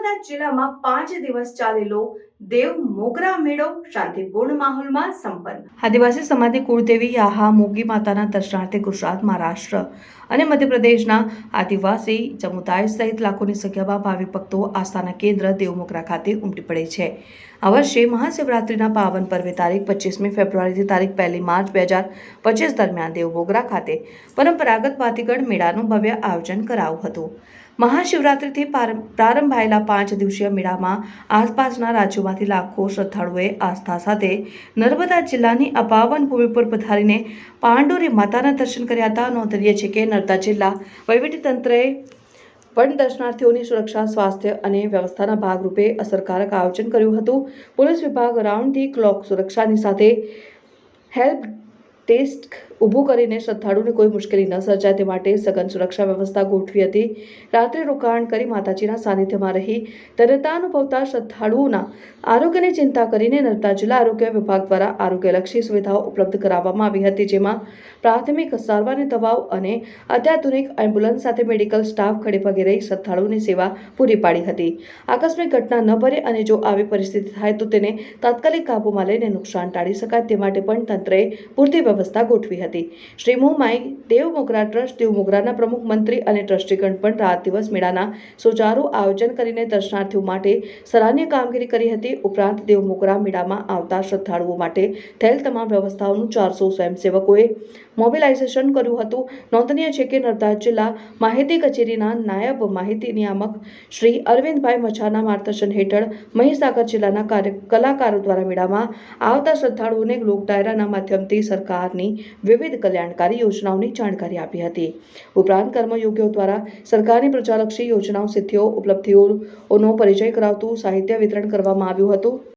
નર્મદા જિલ્લામાં પાંચ દિવસ ચાલેલો દેવ મોગરા મેળો શાંતિપૂર્ણ માહોલમાં સંપન્ન. આદિવાસી સમાધિ કુળદેવી યાહા મોગી માતાના દર્શનાર્થે ગુજરાત મહારાષ્ટ્ર અને મધ્યપ્રદેશના આદિવાસી સમુદાય સહિત લાખોની સંખ્યામાં ભાવિ ભક્તો આસ્થાના કેન્દ્ર દેવમોગરા ખાતે ઉમટી પડે છે. આ વર્ષે મહાશિવરાત્રિના પાવન પર્વે તારીખ પચીસમી ફેબ્રુઆરીથી તારીખ પહેલી માર્ચ બે હજાર પચીસ દરમિયાન દેવમોગરા ખાતે પરંપરાગત ભાતીગઢ મેળાનું ભવ્ય આયોજન કરાયું હતું. મહાશિવરાત્રિથી પાર- પ્રારંભાયેલા પાંચ દિવસીય મેળામાં આસપાસના રાજ્યોમાંથી લાખો શ્રદ્ધાળુઓએ આસ્થા સાથે નર્મદા જિલ્લાની અપાવન ભૂમિ પર પધારીને પાંડોરી માતાના દર્શન કર્યા હતા. નોંધનીય છે કે નર્મદા જિલ્લા વહીવટીતંત્રએ પણ દર્શનાર્થીઓની સુરક્ષા, સ્વાસ્થ્ય અને વ્યવસ્થાના ભાગરૂપે અસરકારક આયોજન કર્યું હતું. પોલીસ વિભાગ રાઉન્ડ ધી ક્લોક સુરક્ષાની સાથે હેલ્પ ટેસ્ટ ઊભું કરીને શ્રદ્ધાળુને કોઈ મુશ્કેલી ન સર્જાય તે માટે સઘન સુરક્ષા વ્યવસ્થા ગોઠવી હતી. રાત્રે રોકાણ કરી માતાજીના સાનિધ્યમાં રહી. તરતા અનુભવતા શ્રદ્ધાળુઓના આરોગ્યની ચિંતા કરીને નર્મદા જિલ્લા આરોગ્ય વિભાગ દ્વારા આરોગ્યલક્ષી સુવિધાઓ ઉપલબ્ધ કરાવવામાં આવી હતી, જેમાં પ્રાથમિક સારવારની દવાઓ અને અત્યાધુનિક એમ્બ્યુલન્સ સાથે મેડિકલ સ્ટાફ ખડેપગે રહી શ્રદ્ધાળુઓની સેવા પૂરી પાડી હતી. આકસ્મિક ઘટના ન બને અને જો આવી પરિસ્થિતિ થાય તો તેને તાત્કાલિક કાબૂમાં લઈને નુકસાન ટાળી શકાય તે માટે પણ તંત્રએ પૂરતી વ્યવસ્થા ગોઠવી હતી. શ્રી મોમાઈ દેવ મોગરા ટ્રસ્ટ, દેવ મોગરાના પ્રમુખ મંત્રી અને ટ્રસ્ટીગણ પણ રાત દિવસ મેળાના સુચારુ આયોજન કરીને દર્શનાર્થીઓ માટે સરાહનીય કામગીરી કરી હતી. ઉપરાંત દેવ મોગરા મેળામાં આવતા શ્રદ્ધાળુઓ માટે થયેલ તમામ વ્યવસ્થાઓનું ચારસો સ્વયંસેવકોએ મોબિલાઇઝેશન કર્યું હતું. નોંધનીય છે કે નર્મદા જિલ્લા માહિતી કચેરીના નાયબ માહિતી નિયામક શ્રી અરવિંદભાઈ મછાના માર્ગદર્શન હેઠળ મહીસાગર જિલ્લાના કલાકારો દ્વારા મેળામાં આવતા શ્રદ્ધાળુઓને લોક ડાયરાના માધ્યમથી સરકારની વિવિધ કલ્યાણકારી યોજનાઓની જાણકારી આપી હતી. ઉપરાંત કર્મયોગીઓ દ્વારા સરકારની પ્રજાલક્ષી યોજનાઓ, સિદ્ધિઓ, ઉપલબ્ધિઓનો પરિચય કરાવતું સાહિત્ય વિતરણ કરવામાં આવ્યું હતું.